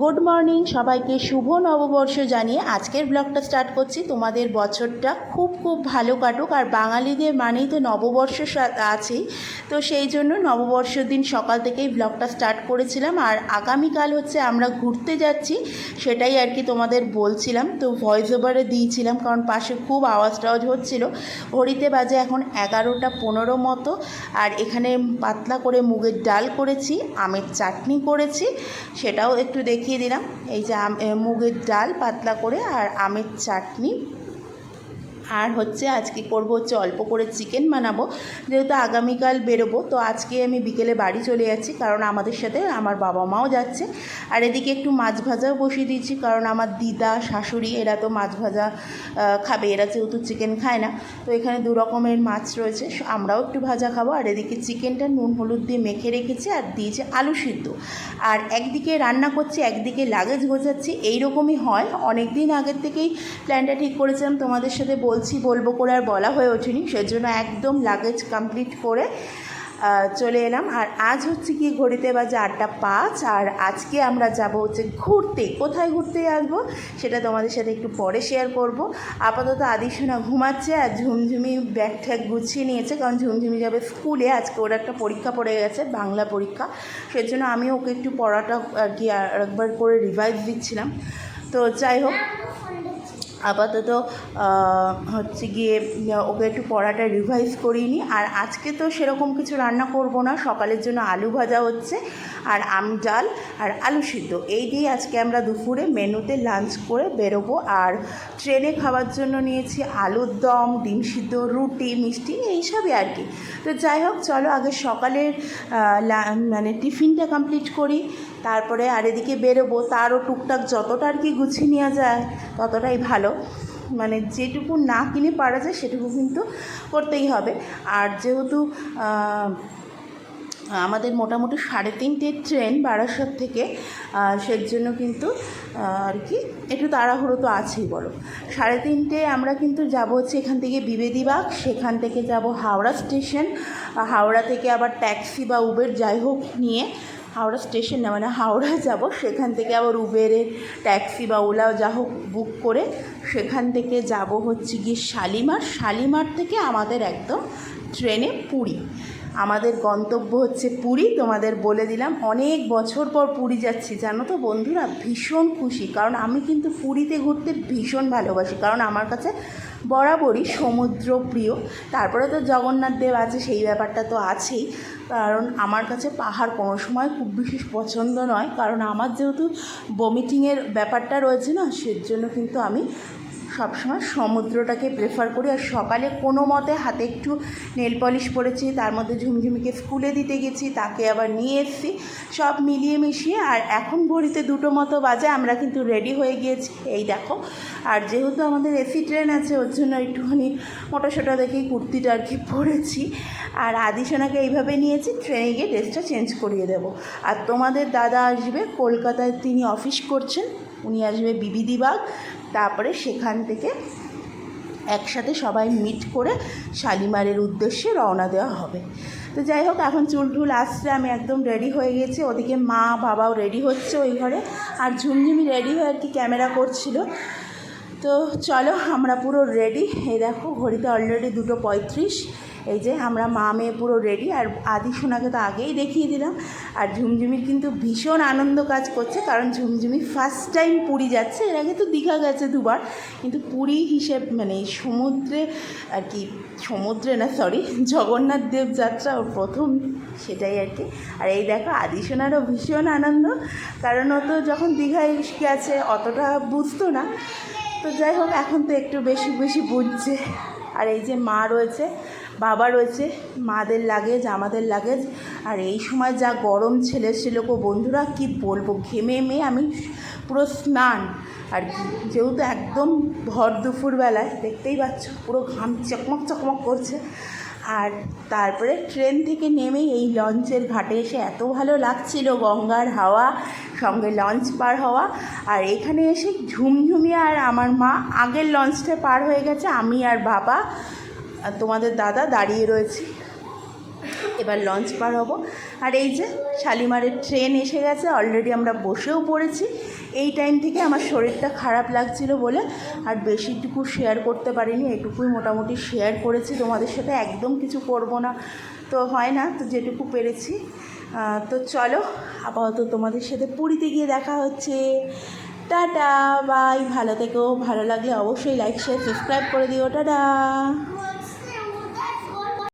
Good morning, সবাইকে শুভ নববর্ষ জানিয়ে আজকের ব্লগটা স্টার্ট করছি। তোমাদের বছরটা খুব খুব ভালো কাটুক, আর বাঙালিদের মানেই তো নববর্ষ আছেই। তো সেই জন্য নববর্ষের দিন সকাল থেকেই ব্লগটা স্টার্ট করেছিলাম, আর আগামীকাল হচ্ছে আমরা ঘুরতে যাচ্ছি, সেটাই আর কি তোমাদের বলছিলাম। তো ভয়েস ওভারে দিয়েছিলাম, কারণ পাশে খুব আওয়াজ টাওয়াজ হচ্ছিল। ঘড়িতে বাজে এখন এগারোটা পনেরো মতো, আর এখানে পাতলা করে মুগের ডাল করেছি, আমের চাটনি করেছি, সেটাও একটু দেখিয়ে দিলাম। এই যে মুগের ডাল পাতলা করে আর আমের চাটনি আর হচ্ছে আজকে করব হচ্ছে অল্প করে চিকেন বানাবো। যেহেতু আগামীকাল বেরোবো, তো আজকে আমি বিকেলে বাড়ি চলে যাচ্ছি, কারণ আমাদের সাথে আমার বাবা মাও যাচ্ছে। আর এদিকে একটু মাছ ভাজাও বসিয়ে দিয়েছি, কারণ আমার দিদা, শাশুড়ি এরা তো মাছ ভাজা খাবে, এরা যেহেতু চিকেন খায় না। তো এখানে দু রকমের মাছ রয়েছে আমরাও একটু ভাজা খাব। আর এদিকে চিকেনটা নুন হলুদ দিয়ে মেখে রেখেছি আর দিয়েছি আলু সিদ্ধ। আর একদিকে রান্না করছি, একদিকে লাগেজ গোছাচ্ছি এইরকমই হয়। অনেক দিন আগের থেকেই প্ল্যানটা ঠিক করেছিলাম, তোমাদের সাথে বলছি, বলব করে আর বলা হয়ে ওঠেনি, সেজন্য একদম লাগেজ কমপ্লিট করে চলে এলাম। আর আজ হচ্ছে কি ঘড়িতে বাজে আটটা পাঁচ, আর আজকে আমরা যাব হচ্ছে ঘুরতে। কোথায় ঘুরতে আসব সেটা তোমাদের সাথে একটু পরে শেয়ার করব। আপাতত আদিসোনা ঘুমাচ্ছে আর ঝুমঝুমি ব্যাগ ঠ্যাগ গুছিয়ে নিয়েছে, কারণ ঝুমঝুমি যাবে স্কুলে। আজকে ওর একটা পরীক্ষা পড়ে গেছে, বাংলা পরীক্ষা। সেজন্য আমি ওকে একটু পড়াটা আর কি আর একবার করে রিভাইজ দিচ্ছিলাম। তো যাই হোক আপাতত হচ্ছে গিয়ে ওকে একটু পড়াটা রিভাইজ করিনি। আর আজকে তো সেরকম কিছু রান্না করব না, সকালের জন্য আলু ভাজা হচ্ছে, আর আম ডাল, আর আলু সিদ্ধ। এই দিয়ে আজকে আমরা দুপুরে মেনুতে লাঞ্চ করে বেরোবো। আর ট্রেনে খাওয়ার জন্য নিয়েছি আলুর দম, ডিম সিদ্ধ, রুটি, মিষ্টি, এইসবই আর কি। তো যাই হোক, চলো আগে সকালের মানে টিফিনটা কমপ্লিট করি। তারপরে আর এদিকে বেরোবো, তারও টুকটাক যতটা আর কি গুছিয়ে নেওয়া যায়, ততটাই ভালো। মানে যেটুকু না কিনে পারা যায়, সেটুকু কিন্তু করতেই হবে। আর যেহেতু আমাদের মোটামুটি সাড়ে তিনটে ট্রেন বারাসত থেকে সের জন্য কিন্তু আর কি একটু তাড়াহুড়ো তো আছেই বলো। সাড়ে তিনটে আমরা কিন্তু যাব হচ্ছে এখান থেকে বিবেদীবাগ সেখান থেকে যাব হাওড়া স্টেশন। হাওড়া থেকে আবার ট্যাক্সি বা উবের যাই হোক নিয়ে হাওড়া স্টেশন না মানে হাওড়া যাব, সেখান থেকে আবার উবেরে ট্যাক্সি বা ওলা যা হোক বুক করে সেখান থেকে যাব হচ্ছে গিয়ে শালিমার। শালিমার থেকে আমাদের একদম ট্রেনে পুরী। আমাদের গন্তব্য হচ্ছে পুরী। তোমাদের বলে দিলাম, অনেক বছর পর পুরী যাচ্ছি, জানো তো বন্ধুরা? ভীষণ খুশি। কারণ আমি কিন্তু পুরীতে ঘুরতে ভীষণ ভালোবাসি। কারণ আমার কাছে বরাবরই সমুদ্র প্রিয় তারপরে তো জগন্নাথ দেব আছে, সেই ব্যাপারটা তো আছেই। কারণ আমার কাছে পাহাড় কোনো সময় খুব বিশেষ পছন্দ নয়। কারণ আমার যেহেতু বমিটিংয়ের ব্যাপারটা রয়েছে না, সেজন্য কিন্তু আমি সবসময় সমুদ্রটাকে প্রেফার করি আর সকালে কোনো মতে হাতে একটু নেল পলিশ পরেছি, তার মধ্যে ঝুমঝুমিকে স্কুলে দিতে গেছি, তাকে আবার নিয়ে এসেছি, সব মিলিয়ে মিশিয়ে আর এখন ঘড়িতে দুটো মতো বাজে, আমরা কিন্তু রেডি হয়ে গিয়েছি। এই দেখো, আর যেহেতু আমাদের এসি ট্রেন আছে, ওর জন্য একটুখানি মোটা সোটা দেখেই কুর্তিটা আর কি পরেছি। আর আদিসোনাকে এইভাবে নিয়েছি ট্রেনে গিয়ে ড্রেসটা চেঞ্জ করিয়ে দেবো। আর তোমাদের দাদা আসবে, কলকাতায় তিনি অফিস করছেন উনি আসবে বিবিদিবাগ তারপরে সেখান থেকে একসাথে সবাই মিট করে শালিমারের উদ্দেশ্যে রওনা দেওয়া হবে। তো যাই হোক, এখন চুল টুল আসছে, আমি একদম রেডি হয়ে গেছি। ওদিকে মা বাবাও রেডি হচ্ছে ওই ঘরে। আর ঝুমঝুমি রেডি হয়ে আর কি ক্যামেরা করছিল। তো চলো, আমরা পুরো রেডি এই দেখো, ঘড়িতে অলরেডি দুটো পঁয়ত্রিশ। এই যে আমরা মা মেয়ে পুরো রেডি আর আদি সোনাকে তো আগেই দেখিয়ে দিলাম। আর ঝুমঝুমির কিন্তু ভীষণ আনন্দ কাজ করছে, কারণ ঝুমঝুমি ফার্স্ট টাইম পুরী যাচ্ছে, এর আগে তো দীঘা গেছে দুবার। কিন্তু পুরী হিসেব মানে সমুদ্রে আর কি, সমুদ্রে না সরি জগন্নাথ দেব যাত্রা ওর প্রথম, সেটাই আর কি। আর এই দেখো, আদি সোনারও ভীষণ আনন্দ, কারণ ও তো যখন দীঘায় গেছে, অতটা বুঝতো না। তো যাই হোক, এখন তো একটু বেশি বেশি বুঝছে। আর এই যে মা রয়েছে বাবা রয়েছে, মাদের লাগেজ আমাদের লাগেজ আর এই সময় যা গরম ছেলে ছেলেকো বন্ধুরা, কি বলব? ঘেমে মেয়ে আমি পুরো স্নান। আর কি যেহেতু একদম ভর দুপুরবেলায় দেখতেই পাচ্ছ, পুরো ঘাম চকমক চকমক করছে। আর তারপরে ট্রেন থেকে নেমেই এই লঞ্চের ঘাটে এসে এত ভালো লাগছিল গঙ্গার হাওয়া, সঙ্গে লঞ্চ পার হওয়া। আর এখানে এসে ঝুমঝুমি আর আমার মা আগের লঞ্চটা পার হয়ে গেছে, আমি আর বাবা। আর তোমাদের দাদা দাঁড়িয়ে রয়েছি। এবার লঞ্চ পার হব। আর এই যে শালিমারের ট্রেন এসে গেছে অলরেডি আমরা বসেও পড়েছি। এই টাইম থেকে আমার শরীরটা খারাপ লাগছিল বলে আর বেশিটুকু শেয়ার করতে পারিনি, এটুকুই মোটামুটি শেয়ার করেছি। তোমাদের সাথে একদম কিছু করব না। তো হয় না, তো যেটুকু পেরেছি। তো চলো, আপাতত তোমাদের সাথে পুরীতে গিয়ে দেখা হচ্ছে। টাটা বাই ভালো থেকো, ভালো লাগলে অবশ্যই লাইক শেয়ার সাবস্ক্রাইব করে দিও। টাটা!